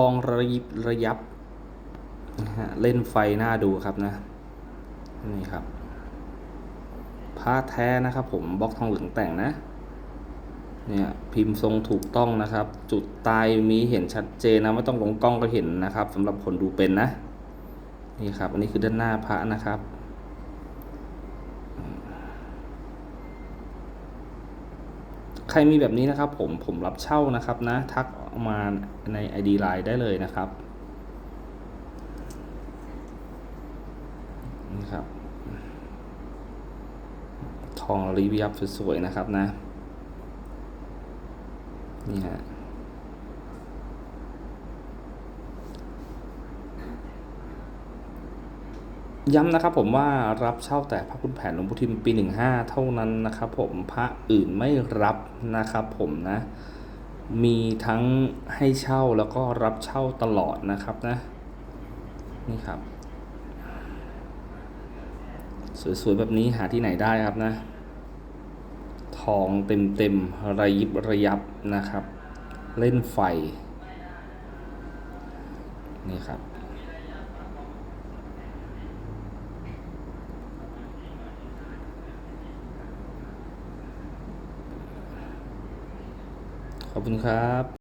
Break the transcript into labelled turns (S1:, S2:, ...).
S1: องระยิบระยับนะฮะเล่นไฟหน้าดูครับนะ นี่ครับผ้าแท้นะครับ ผมบล็อกทองเหลืองแต่งนะเนี่ยพิมพ์ทรงถูกต้องนะครับ จุดตายมีเห็นชัดเจนนะไม่ต้องลงกล้องก็เห็นนะครับสำหรับคนดูเป็นนะ นี่ครับ อันนี้คือด้านหน้าพระนะครับ ใครมีแบบนี้นะครับ ผมผมรับเช่านะครับนะ ทักมาใน ID Line ได้เลยนะครับนี่ครับ ทองรีวิยับสวยๆนะครับนะ นี่ฮะ ย้ำนะครับผมว่ารับเช่าแต่พระคุณแผนหลวงพุทิมปี 15 เท่านั้นนะครับผมพระอื่นไม่รับนะครับผมนะ มีทั้งให้เช่าแล้วก็รับเช่าตลอดนะครับนะ นี่ครับ สวยๆ แบบนี้หาที่ไหนได้ครับนะ ทองเต็มๆ ระยิบระยับนะครับ เล่นไฟ นี่ครับ ขอบคุณครับ